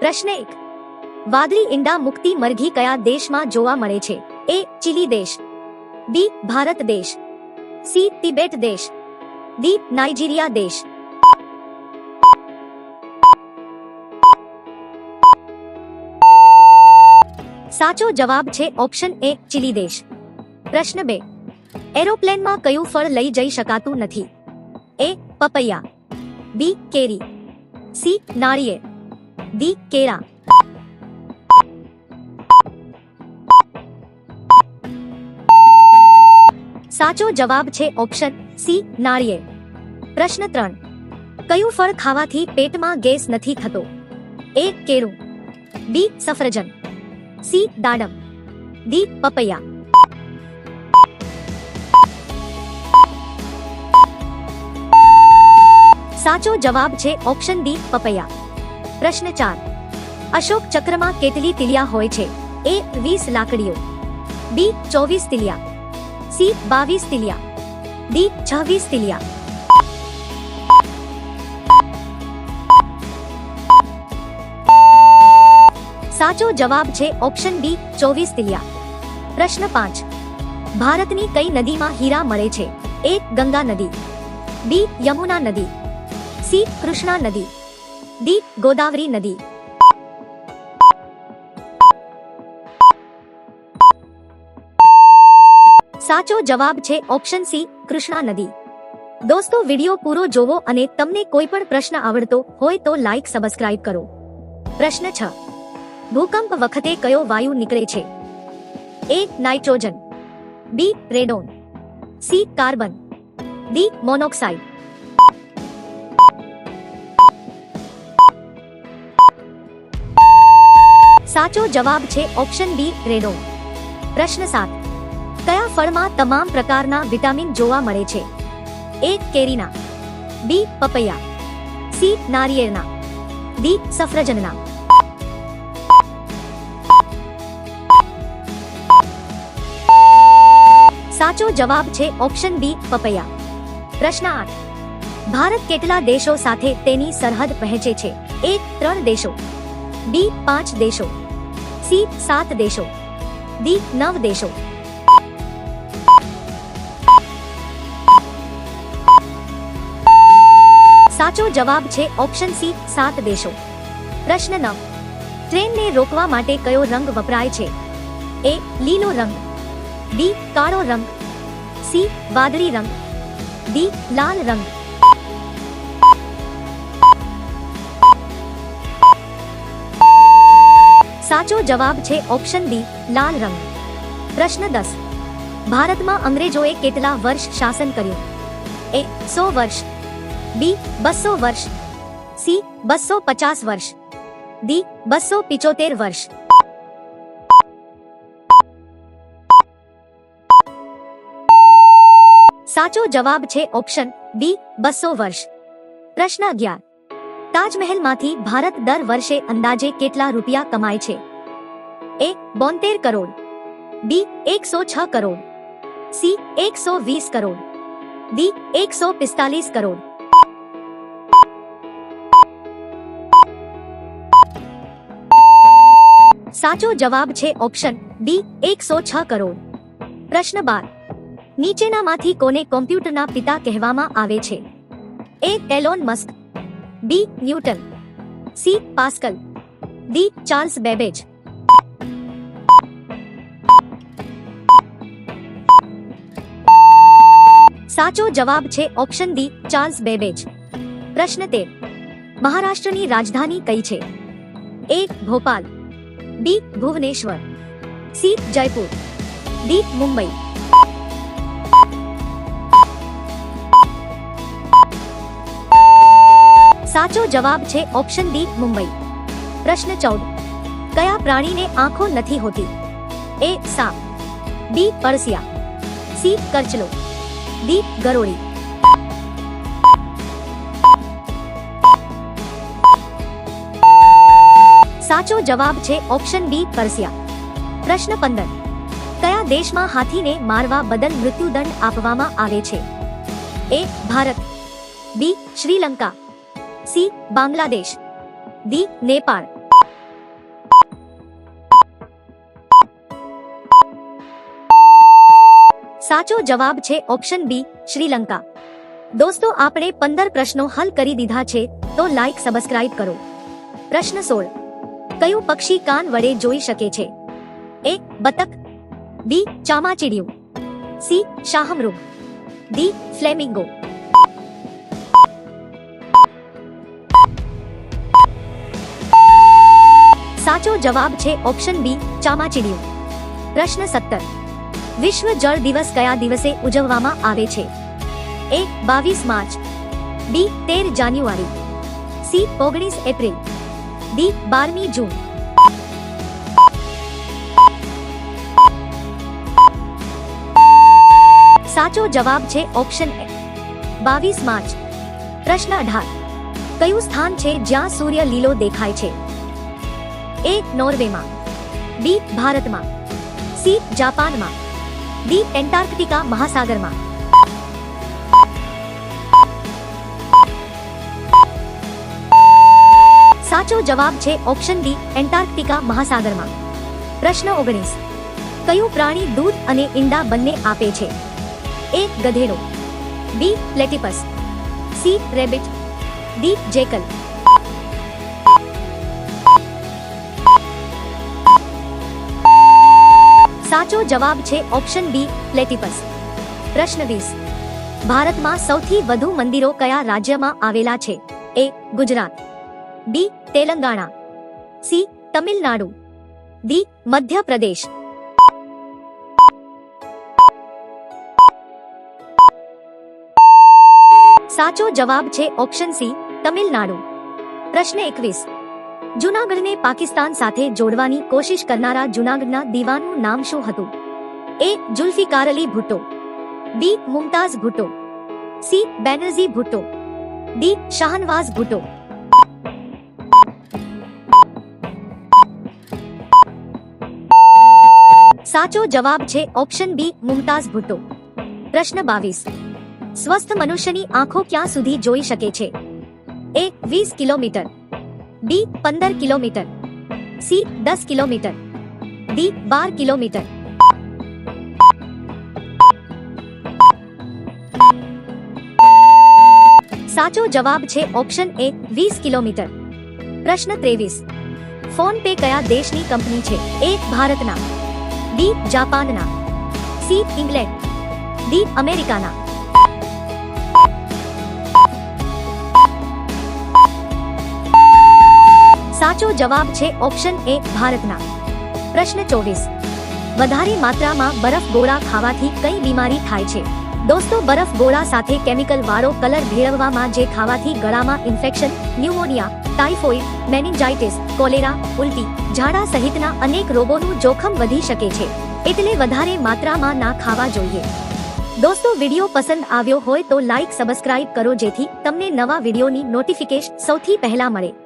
પ્રશ્ન એક. વાદળી ઈંડા મુક્તિ મરઘી કયા દેશમાં જોવા મળે છે? એ, ચીલી દેશ. બી, ભારત દેશ. સી, તિબેટ દેશ. ડી, નાઇજીરિયા દેશ. સાચો જવાબ છે ઓપ્શન એ, ચીલી દેશ. પ્રશ્ન બે. એરોપ્લેનમાં કયું ફળ લઈ જઈ શકાતું નથી? એ, પપૈયા. બી, કેરી. સી, નાળિયેર. ડી કેળા સાચો જવાબ છે ઓપ્શન સી નાળિયેર. પ્રશ્ન ત્રણ. કયું ફળ ખાવાથી પેટમાં ગેસ નથી થતો? એ કેળું. બી સફરજન. સી દાડમ. ડી પપૈયા. સાચો જવાબ છે ઓપ્શન ડી પપૈયા. પ્રશ્ન ચાર. અશોક ચક્રમાં કેટલી તિલિયા હોય છે? એ વીસ લાકડીઓ. બી ચોવીસ તિલિયા. સી બાવીસ તિલિયા. ડી છવ્વીસ તિલિયા. સાચો જવાબ છે ઓપ્શન બી ચોવીસ તિલિયા. પ્રશ્ન પાંચ. ભારતની કઈ નદીમાં હીરા મળે છે? એ ગંગા નદી. બી યમુના નદી. સી કૃષ્ણા નદી. ડી ગોદાવરી નદી સાચો જવાબ છે ઓપ્શન સી કૃષ્ણા નદી દોસ્તો વિડિયો પૂરો જોવો અને તમને કોઈ પણ પ્રશ્ન આવડતો હોય તો લાઈક સબસ્ક્રાઇબ કરો પ્રશ્ન છ ભૂકંપ વખતે કયો વાયુ નીકળે છે A nitrogen B radon C carbon D monoxide સાચો જવાબ છે ઓપ્શન બી, રેડો. પ્રશ્ન સાત. કયા ફળમાં તમામ પ્રકારના વિટામિન જોવા મળે છે? એ, કેરીના. બી, પપૈયા. સી, નારિયેળના. ડી, સફરજનના. સાચો જવાબ છે ઓપ્શન બી, પપૈયા. પ્રશ્ન આઠ. ભારત કેટલા દેશો સાથે તેની સરહદ વહેંચે છે? એક, ત્રણ દેશો. બી પાંચ દેશો. સી સાત દેશો. ડી નવ દેશો. સાચો જવાબ છે ઓપ્શન સી સાત દેશો. પ્રશ્ન નવ ટ્રેનને રોકવા માટે કયો રંગ વપરાય છે? એ લીલો રંગ. બી કાળો રંગ. સી વાદળી રંગ. ડી લાલ રંગ. સાચો જવાબ છે ઓપ્શન ડી લાલ રંગ. પ્રશ્ન દસ. ભારતમાં અંગ્રેજોએ કેટલા વર્ષ શાસન કર્યું? એ, સો વર્ષ. બી, બસો વર્ષ. સી, બસો પચાસ વર્ષ. ડી, બસો પિચોતેર વર્ષ. સાચો જવાબ છે ઓપ્શન બી, બસો વર્ષ. પ્રશ્ન અગિયાર. તાજમહેલમાંથી ભારત દર વર્ષે અંદાજે કેટલા રૂપિયા કમાય છે? એ, બોતેર કરોડ. બી, એકસો છ કરોડ. સી, એકસો વીસ કરોડ. ડી, એકસો પિસ્તાલીસ કરોડ. સાચો જવાબ છે ઓપ્શન ડી એકસો છ કરોડ. પ્રશ્ન બાર. નીચેનામાંથી કોને કોમ્પ્યુટરના પિતા કહેવામાં આવે છે? A, Elon Musk. B Newton C Pascal D Charles Babbage સાચો જવાબ છે ઓપ્શન ડી ચાર્લ્સ બેબેજ પ્રશ્ન તેર મહારાષ્ટ્રની રાજધાની કઈ છે A Bhopal B Bhubaneswar C Jaipur D Mumbai સાચો જવાબ છે ઓપ્શન ડી મુંબઈ. પ્રશ્ન ચૌદ. કયા પ્રાણીને આંખો નથી હોતી? એ, સાપ. બી, પરસિયા. સી, કરચલો. ડી, ગરોળી. સાચો જવાબ છે ઓપ્શન બી, પરસિયા. પ્રશ્ન પંદર. કયા દેશમાં હાથીને મારવા બદલ મૃત્યુદંડ આપવામાં આવે છે? A, Bharat. B, Sri Lanka. C, Bangladesh, D, Nepal. साचो जवाब छे ऑप्शन बी श्रीलंका। दोस्तों, आपने 15 प्रश्नों हल करी दीधा छे तो लाइक सब्सक्राइब करो। प्रश्न सोल। क्यों पक्षी कान वड़े जोई सके छे? ए बतक बी, चामाचिड़ियू, सी शाहमरुग डी, फ्लेमिंगो। સાચો જવાબ છે ઓપ્શન બી, ચામાચીડિયું. પ્રશ્ન સત્તર. વિશ્વ જળ દિવસ કયા દિવસે ઉજવવામાં આવે છે? એ, બાવીસ માર્ચ. બી, તેર જાન્યુઆરી. સી, ઓગણીસ એપ્રિલ. ડી, બારમી જૂન. સાચો જવાબ છે ઓપ્શન એ, બાવીસ માર્ચ. પ્રશ્ન અઢાર. કયું સ્થાન છે જ્યાં સૂર્ય લીલો દેખાય છે? એ નોર્વેમાં બી ભારતમાં સી જાપાનમાં ડી એન્ટાર્કટિકા મહાસાગરમાં. સાચો જવાબ છે ઓપ્શન ડી એન્ટાર્કટિકા મહાસાગરમાં. પ્રશ્ન ઓગણીસ. કયું પ્રાણી દૂધ અને ઈંડા બંને આપે છે? એ ગધેડો, B platypus, C rabbit, D jackal. સાચો જવાબ છે ઓપ્શન બી, પ્લેટિપસ. પ્રશ્ન વીસ. ભારતમાં સૌથી વધુ મંદિરો કયા રાજ્યમાં આવેલા છે? A, Gujarat. B, Telangana. C, Tamil Nadu. D, Madhya Pradesh. સાચો જવાબ છે ઓપ્શન સી, તમિલનાડુ. પ્રશ્ન એકવીસ. જૂનાગઢને પાકિસ્તાન સાથે જોડવાની કોશિશ કરનારા જૂનાગઢના દીવાનું નામ શું હતું? A. Zulfikar Ali Bhutto. B. Mumtaz Bhutto. C. Benazir Bhutto. D. Shahnawaz Bhutto. સાચો જવાબ છે ઓપ્શન બી, મુમતાઝ ભુટ્ટો. પ્રશ્ન બાવીસ. સ્વસ્થ મનુષ્યની આંખો ક્યાં સુધી જોઈ શકે છે? એ. વીસ કિલોમીટર. બી પંદર કિલોમીટર સી દસ કિલોમીટર ડી બાર કિલોમીટર સાચો જવાબ છે ઓપ્શન એ વીસ કિલોમીટર પ્રશ્ન ત્રેવીસ ફોન પે કયા દેશની કંપની છે એ ભારતના બી જાપાનના સી ઇંગ્લેન્ડ ડી અમેરિકાના સાચો જવાબ છે ઓપ્શન એ ભારતના. પ્રશ્ન ચોવીસ. વધારે માત્રામાં બરફ ગોળા ખાવાથી કઈ બીમારી થાય છે? દોસ્તો, બરફ ગોળા સાથે કેમિકલ વાળો કલર ભેળવવામાં જે ખાવાથી ગળામાં infection, pneumonia, typhoid, meningitis, cholera, ઉલટી, ઝાડા સહિતના અનેક રોગોનું જોખમ વધી શકે છે. એટલે વધારે માત્રામાં ના ખાવા જોઈએ. દોસ્તો, વિડિયો પસંદ આવ્યો હોય તો લાઈક, સબસ્ક્રાઇબ કરો જેથી તમને નવા વિડિયોની નોટિફિકેશન સૌથી પહેલા મળે.